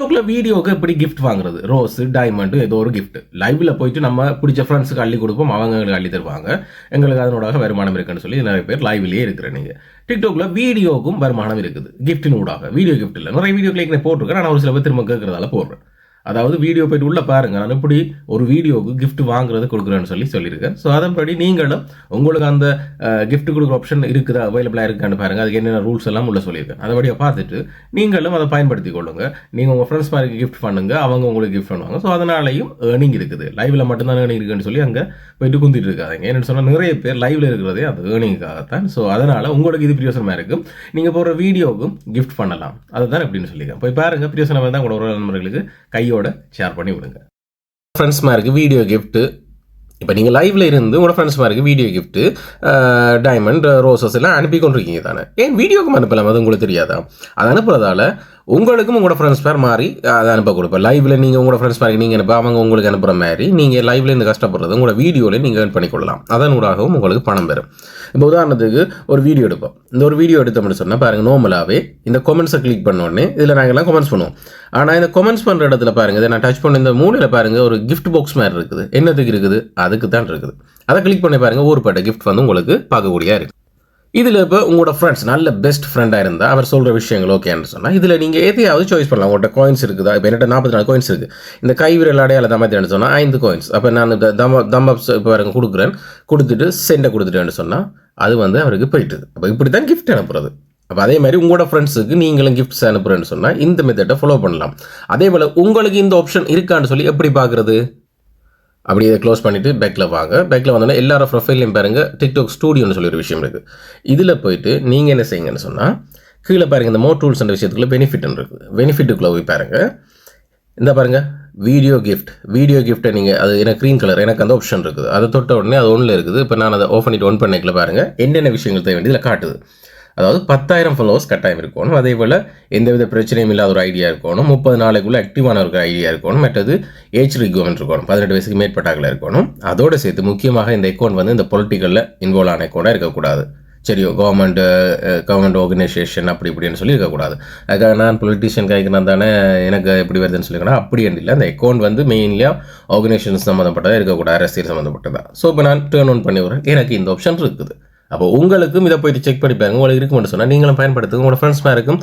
டிக்டாக்ல வீடியோவுக்கு எப்படி கிஃப்ட் வாங்குறது? ரோஸ் டைமண்டு ஏதோ ஒரு கிஃப்ட் லைவ்ல போயிட்டு நம்ம பிடிச்ச ஃப்ரெண்ட்ஸுக்கு அள்ளி கொடுப்போம் அவங்க எங்களுக்கு அள்ளி தருவாங்க. எங்களுக்கு அதனோட வருமானம் இருக்குன்னு சொல்லி நிறைய பேர் லைவ்லயே இருக்கிற நீங்க. டிக்டாக்ல வீடியோக்கும் வருமானம் இருக்குது. கிஃப்டின் ஊடாக வீடியோ கிஃப்ட் இல்லை. நிறைய வீடியோ கிளிக் போட்டிருக்கேன். நான் ஒரு சில பேர் திரும்ப கேட்கறதால போடுறேன். அதாவது வீடியோ போயிட்டு உள்ளே பாருங்க. நான் எப்படி ஒரு வீடியோவுக்கு கிஃப்ட் வாங்குறது கொடுக்குறேன்னு சொல்லி சொல்லியிருக்கேன். ஸோ அதன்படி நீங்களும் உங்களுக்கு அந்த கிஃப்ட் கொடுக்குற ஆப்ஷன் இருக்குதா அவைலபிளாக இருக்கான்னு பாருங்கள் அதுக்கு என்னென்ன ரூல்ஸ் எல்லாம் உள்ள சொல்லியிருக்கேன். அதபடியாக பார்த்துட்டு நீங்களும் அதை பயன்படுத்தி கொள்ளுங்க. நீங்கள் உங்கள் ஃப்ரெண்ட்ஸ் மாதிரி கிஃப்ட் பண்ணுங்க அவங்க உங்களுக்கு கிஃப்ட் பண்ணுவாங்க. ஸோ அதனாலையும் ஏர்னிங் இருக்குது. லைவில் மட்டும்தான் ஏர்னிங் இருக்குன்னு சொல்லி அங்கே போயிட்டு குந்திட்டு இருக்காதிங்க. என்னென்னு சொன்னால் நிறைய பேர் லைவில் இருக்கிறதே அது ஏர்னிங்காகத்தான் ஸோ அதனால் உங்களுக்கு இது பிரியோசனமாக இருக்கும் நீங்கள் போடுற வீடியோவுக்கும் கிஃப்ட் பண்ணலாம். அதுதான் எப்படின்னு சொல்லியிருக்கேன் போய் பாருங்கள் பிரியோசனமாக தான் உங்களோட உறவு நண்பர்களுக்கு கையோட ஷேர் பண்ணி விடுங்க. ஃப்ரெண்ட்ஸ் மாதிரி வீடியோ கிஃப்ட்டு இப்போ நீங்கள் லைவ்ல இருந்து உங்களோட ஃப்ரெண்ட்ஸ் மாதிரி வீடியோ கிஃப்ட்டு டைமண்ட் ரோசஸ் எல்லாம் அனுப்பி கொண்டிருக்கீங்க தானே? ஏன் வீடியோக்கும் அனுப்பலாம்? அது உங்களுக்கு தெரியாதா? அது அனுப்புறதால உங்களுக்கும் உங்களோட ஃப்ரெண்ட்ஸ் பேர் மாறி அதை அனுப்ப கொடுப்பேன் லைவ்ல நீங்கள் உங்களோட ஃப்ரெண்ட்ஸ் மாதிரி நீங்கள் அனுப்ப அவங்க உங்களுக்கு அனுப்புகிற மாதிரி நீங்கள் லைவ்ல இருந்து கஷ்டப்படுறது உங்களோட வீடியோவில் நீங்கள் ஏர்ன் பண்ணிக்கொள்ளலாம். அதன் ஊடாகவும் உங்களுக்கு பணம் பெறும். இப்போ உதாரணத்துக்கு ஒரு வீடியோ எடுப்போம். இந்த ஒரு வீடியோ எடுத்தோம்னு சொன்னால் பாருங்க நார்மலாகவே இந்த கொமெண்ட்ஸை கிளிக் பண்ண உடனே இதில் நாங்கள்லாம் எல்லாம் கொமெண்ட்ஸ் பண்ணுவோம். ஆனால் இந்த கொமெண்ட்ஸ் பண்ணுற இடத்துல பாருங்க இதை நான் டச் பண்ண இந்த மூலையில் பாருங்கள் ஒரு கிஃப்ட் பாக்ஸ் மாதிரி இருக்குது. என்னத்துக்கு இருக்குது? அதுக்கு தான் இருக்குது. அதை கிளிக் பண்ணி பாருங்கள் ஒரு பட்ட கிஃப்ட் வந்து உங்களுக்கு பார்க்கக்கூடியா இருக்குது இதில் இப்போ உங்களோட ஃப்ரெண்ட்ஸ் நல்ல பெஸ்ட் ஃப்ரெண்டாக இருந்தால் அவர் சொல்கிற விஷயங்கள் ஓகேன்னு சொன்னால் இதில் நீங்கள் எதையாவது சாய்ஸ் பண்ணலாம். உங்கள்கிட்ட காயின்ஸ் இருக்குதா? இப்போ என்கிட்ட நாற்பத்தி நாலு காயின்ஸ் இருக்குது இந்த கைவிரல் அடையாள தமாத்தின்னு சொன்னால் ஐந்து காயின்ஸ் அப்போ நான் இந்த தம்ம தம்மப்ஸ் இப்போ பாருங்க கொடுக்குறேன். கொடுத்துட்டு சென்டை கொடுத்துட்டேன்னு சொன்னால் அது வந்து அவருக்கு போயிட்டுது. அப்போ இப்படி தான் கிஃப்ட் அனுப்புறது. அப்போ அதே மாதிரி உங்களோட ஃப்ரெண்ட்ஸுக்கு நீங்களும் கிஃப்ட்ஸ் அனுப்புகிறேன்னு சொன்னால் இந்த மெத்தடை ஃபாலோ பண்ணலாம். அதே போல் உங்களுக்கு இந்த ஆப்ஷன் இருக்கான்னு சொல்லி எப்படி பார்க்குறது அப்படி இதை க்ளோஸ் பண்ணிவிட்டு பேக்கில் வாங்க. பேக்கில் வந்தோன்னா எல்லாரோட ப்ரொஃபைலையும் பாருங்கள் டிக்டாக் ஸ்டூடியோன்னு சொல்லி ஒரு விஷயம் இருக்குது இதில் போயிட்டு நீங்கள் என்ன செய்யுங்கன்னு சொன்னால் கீழே பாருங்கள் இந்த மோ டூல்ஸ் என்ற விஷயத்துக்குள்ள பெனிஃபிட்னு இருக்குது பெனிஃபிட்டுக்குள்ளே போய் பாருங்கள் இந்த பாருங்கள் வீடியோ கிஃப்ட் வீடியோ கிஃப்ட்டை நீங்கள் அது எனக்கு க்ரீன் கலர் எனக்கு அந்த ஆப்ஷன் இருக்குது. அதை தொட்ட உடனே அது ஒன்றில் இருக்குது. இப்போ நான் அதை ஓப்பன் ஒன் பண்ணிக்கல பாருங்கள் என்னென்ன விஷயங்கள் தேவை வேண்டியதில் காட்டுது. அதாவது பத்தாயிரம் ஃபாலோவர்ஸ் கட்டாயம் இருக்கணும். அதே போல் எந்தவித பிரச்சனையும் இல்லாத ஒரு ஐடியா இருக்கணும். முப்பது நாளைக்குள்ளே ஆக்டிவான ஒரு ஐடியா இருக்கணும். மற்றது ஏஜ் ரிகவர்மெண்ட் இருக்கணும். பதினெட்டு வயசுக்கு மேற்பட்டாக்கள் இருக்கணும். அதோடு சேர்த்து முக்கியமாக இந்த அக்கௌண்ட் வந்து இந்த பொலிட்டிக்கலில் இன்வால்வ் ஆன அக்கௌண்ட்டாக இருக்கக்கூடாது. சரியோ கவர்மெண்ட் கவர்மெண்ட் ஆர்கனைசேஷன் அப்படி இப்படின்னு சொல்லி இருக்கக்கூடாது. அதுக்காக நான் பொலிட்டிஷியன் கைக்கு தானே எனக்கு எப்படி வருதுன்னு சொல்லிக்கணும் அப்படி இல்லை. அந்த அக்கௌண்ட் வந்து மெயின்லியாக ஆர்கனைசேஷன் சம்மந்தப்பட்டதாக இருக்கக்கூடாது அரசியல் சம்மந்தப்பட்டதா. ஸோ இப்போ நான் டேர்ன் ஆன் பண்ணி வரேன் எனக்கு இந்த ஆப்ஷன் இருக்குது. அப்போ உங்களுக்கும் இதை போயிட்டு செக் பண்ணி பாருங்க. உங்களுக்கு இருக்குமென்னு சொன்னால் நீங்களும் பயன்படுத்துங்க உங்களோட ஃப்ரெண்ட்ஸ் மேருக்கும்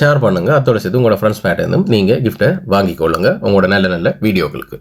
ஷேர் பண்ணுங்கள் அதோட சேர்த்து உங்களோட ஃப்ரெண்ட்ஸ் மேட்டேருந்தும் நீங்கள் கிஃப்ட்டை வாங்கிக்கொள்ளுங்க. உங்களோட நல்ல நல்ல வீடியோக்களுக்கு